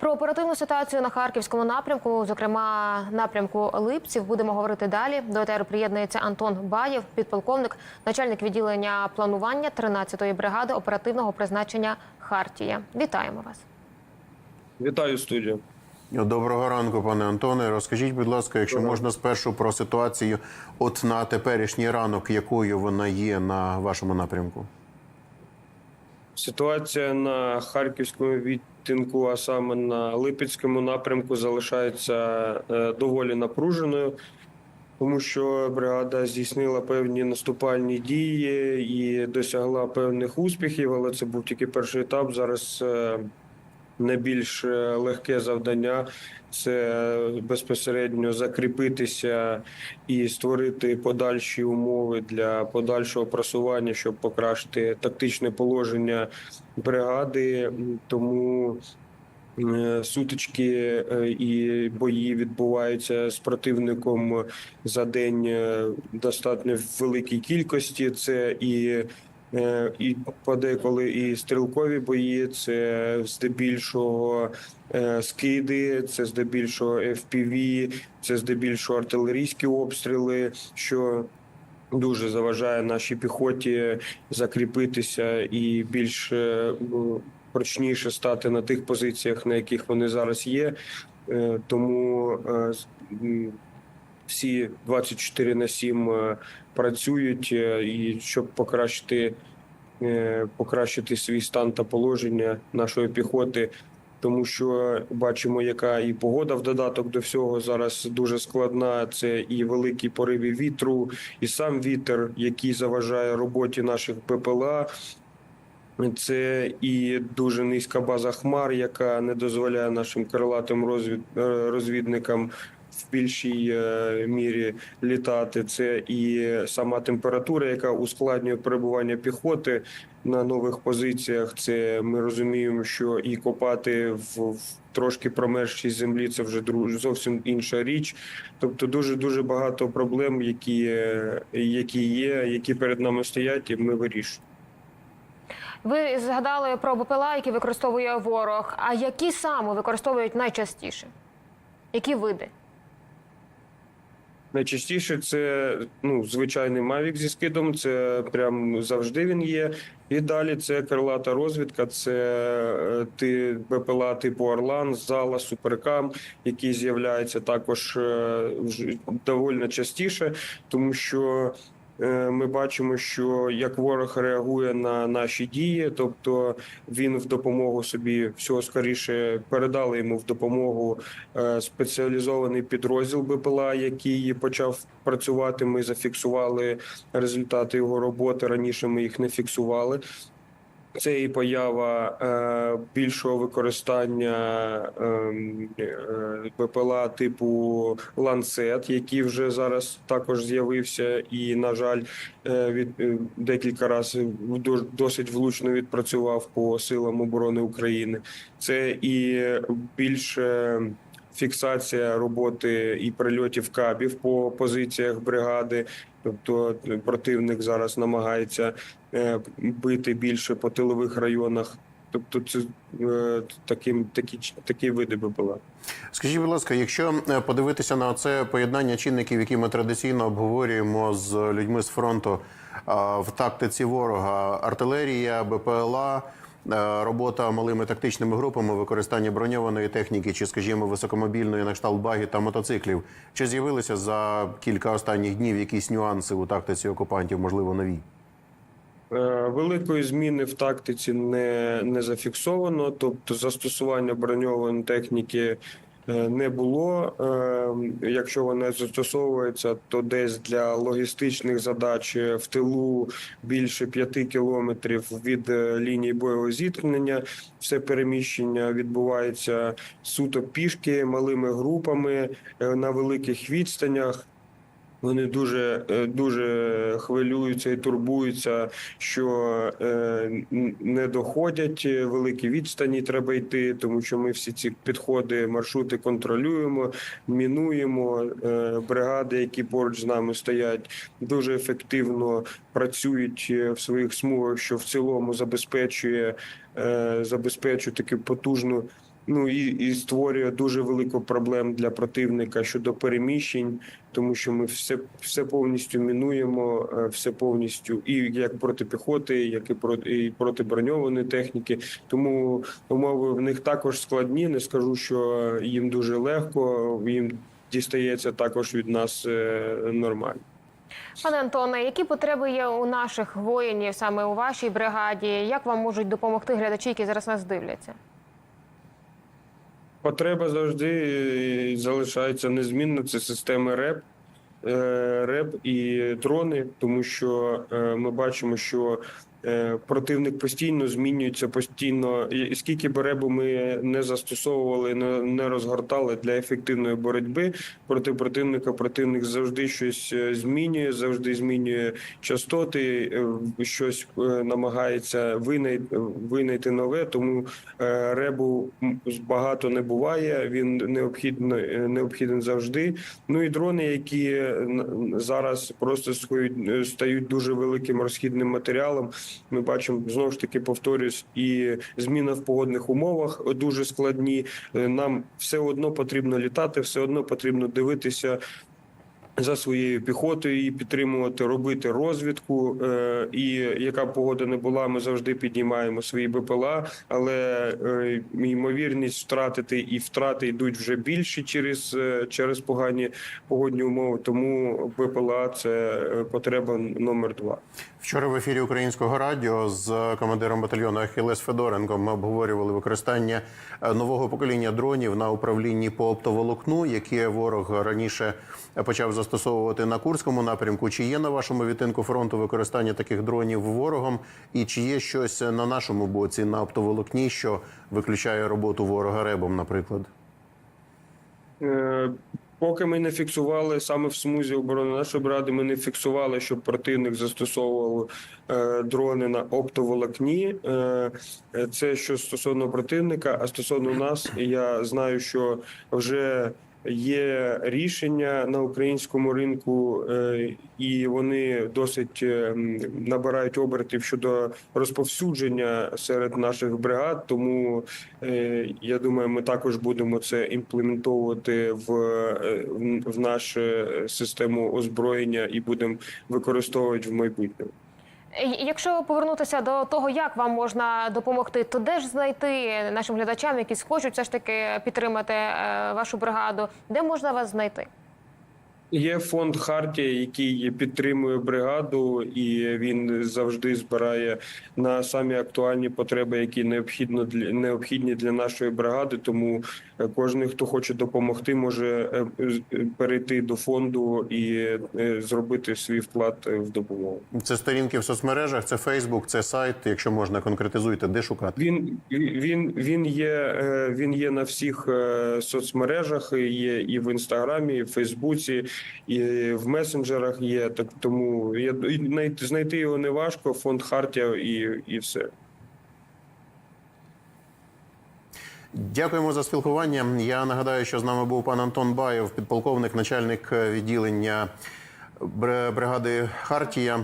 Про оперативну ситуацію на харківському напрямку, зокрема напрямку Липців, будемо говорити далі. До етеру приєднується Антон Баєв, підполковник, начальник відділення планування 13-ї бригади оперативного призначення Хартія. Вітаємо вас. Вітаю студію. Доброго ранку, пане Антоне. Розкажіть, будь ласка, якщо можна спершу про ситуацію, от на теперішній ранок, якою вона є на вашому напрямку? Ситуація на харківському відтинку, а саме на Липецькому напрямку, залишається е, доволі напруженою, тому що бригада здійснила певні наступальні дії і досягла певних успіхів, але це був тільки перший етап. Зараз е, найбільш е, легке завдання це безпосередньо закріпитися і створити подальші умови для подальшого просування, щоб покращити тактичне положення бригади. Тому е, сутички е, і бої відбуваються з противником за день достатньо великій кількості. Це і І подеколи і стрілкові бої, це здебільшого е, скиди, це здебільшого FPV, це здебільшого артилерійські обстріли, що дуже заважає нашій піхоті закріпитися і більш е, прочніше стати на тих позиціях, на яких вони зараз є. Е, Тому е, всі 24 на 7 е, працюють е, і щоб покращити, е, покращити свій стан та положення нашої піхоти. Тому що бачимо, яка і погода в додаток до всього зараз дуже складна. Це і великі пориви вітру, і сам вітер, який заважає роботі наших БПЛА. Це і дуже низька база хмар, яка не дозволяє нашим крилатим розвід, розвідникам в більшій е, мірі літати. Це і сама температура, яка ускладнює перебування піхоти на нових позиціях. Це ми розуміємо, що і копати в, трошки промерзшій землі це вже зовсім інша річ. Тобто, дуже дуже багато проблем, які, які є, які перед нами стоять, і ми вирішуємо. Ви згадали про БПЛА, які використовує ворог. А які саме використовують найчастіше? Які види? Найчастіше це ну звичайний Mavic зі скидом. Це прям завжди він є. І далі це крилата розвідка. Це е, ти БПЛА типу Орлан, Зала, Суперкам, які з'являються також е, доволі частіше, тому що. Е, Ми бачимо, що як ворог реагує на наші дії, тобто він в допомогу собі всього скоріше передали йому в допомогу е, спеціалізований підрозділ БПЛА, який почав працювати. Ми зафіксували результати його роботи. Раніше ми їх не фіксували. Це і поява е, більшого використання ем, е, БПЛА типу ланцет, який вже зараз також з'явився, і на жаль, е, від е, декілька разів до- досить влучно відпрацював по силам оборони України. Це і більше фіксація роботи і прильотів кабів по позиціях бригади. Тобто противник зараз намагається е, бити більше по тилових районах. Тобто, це е, таким такі такі види БПЛА. Скажіть, будь ласка, якщо е, подивитися на це поєднання чинників, які ми традиційно обговорюємо з людьми з фронту в тактиці ворога, артилерія, БПЛА, робота малими тактичними групами, використання броньованої техніки чи, скажімо, високомобільної на кшталт баги та мотоциклів, чи з'явилися за кілька останніх днів якісь нюанси у тактиці окупантів, можливо, нові? Е, Великої зміни в тактиці не, не зафіксовано, тобто застосування броньованої техніки е, не було. Е, Якщо вона застосовується, то десь для логістичних задач е, в тилу більше п'яти кілометрів від е, лінії бойового зіткнення. Все переміщення відбувається суто пішки малими групами е, на великих відстанях. Вони дуже е, дуже хвилюються і турбуються, що е, не доходять е, великі відстані. Треба йти, тому що ми всі ці підходи, маршрути контролюємо, мінуємо. Бригади, які поруч з нами стоять, дуже ефективно працюють в своїх смугах, що в цілому забезпечує, забезпечує таку потужну Ну і, і створює дуже велику проблем для противника щодо переміщень, тому що ми все, все повністю мінуємо, е, все повністю і як проти піхоти, як і проти і проти броньованої техніки. Тому умови в них також складні. Не скажу, що їм дуже легко. Їм дістається також від нас е, нормально. Пане Антоне, які потреби є у наших воїнів саме у вашій бригаді? Як вам можуть допомогти глядачі, які зараз нас дивляться? Потреба завжди е, залишається незмінно. Це системи РЕП, е, РЕП і дрони, тому що е, ми бачимо, що противник постійно змінюється, постійно і скільки б ребу ми не застосовували, не, розгортали для ефективної боротьби проти противника. Противник завжди щось е, змінює, завжди змінює частоти, е, щось е, намагається винайти, винайти нове. Тому е, ребу багато не буває. Він необхідно е, необхіден завжди. Ну і дрони, які е, зараз просто е, стають дуже великим розхідним матеріалом. Ми бачимо знову ж таки повторюсь, і зміна в погодних умовах дуже складні. Е, Нам все одно потрібно літати, все одно потрібно дивитися. За своєю піхотою її підтримувати, робити розвідку. Е, і яка б погода не була, ми завжди піднімаємо свої БПЛА, але е, ймовірність втратити і втрати йдуть вже більші через, через погані погодні умови. Тому БПЛА це потреба номер два. Вчора в ефірі українського радіо з командиром батальйону Ахілес Федоренком ми обговорювали використання е, нового покоління дронів на управлінні по оптоволокну, які ворог раніше почав застосовувати на Курському напрямку. Чи є на вашому відтинку фронту використання таких дронів ворогом, і чи є щось на нашому боці на оптоволокні, що виключає роботу ворога ребом, наприклад? Поки ми не фіксували саме в смузі оборони нашої бради, ми не фіксували, щоб противник застосовував е, дрони на оптоволокні. Е, це що стосовно противника, а стосовно нас, я знаю, що вже є рішення на українському ринку, е, і вони досить е, набирають обертів щодо розповсюдження серед наших бригад. Тому е, я думаю, ми також будемо це імплементовувати в- в нашу систему озброєння і будемо використовувати в майбутньому. Е, Якщо повернутися до того, як вам можна допомогти, то де ж знайти нашим глядачам, які схочуть все ж таки підтримати е, вашу бригаду, де можна вас знайти? Є фонд Хартія, який підтримує бригаду, і він завжди збирає на самі актуальні потреби, які необхідно для необхідні для нашої бригади. Тому е, кожен, хто хоче допомогти, може е, е, перейти до фонду і зробити свій вклад в допомогу. Це сторінки в соцмережах, це Фейсбук, це сайт. Якщо можна, конкретизуйте, де шукати. Він він він є він є на всіх соцмережах. Є і в інстаграмі, і в Фейсбуці, і в месенджерах є. Так тому я знайти- його не важко. Фонд Хартія і, і все. Дякуємо за спілкування. Я нагадаю, що з нами був пан Антон Баєв, підполковник, начальник відділення бригади Хартія.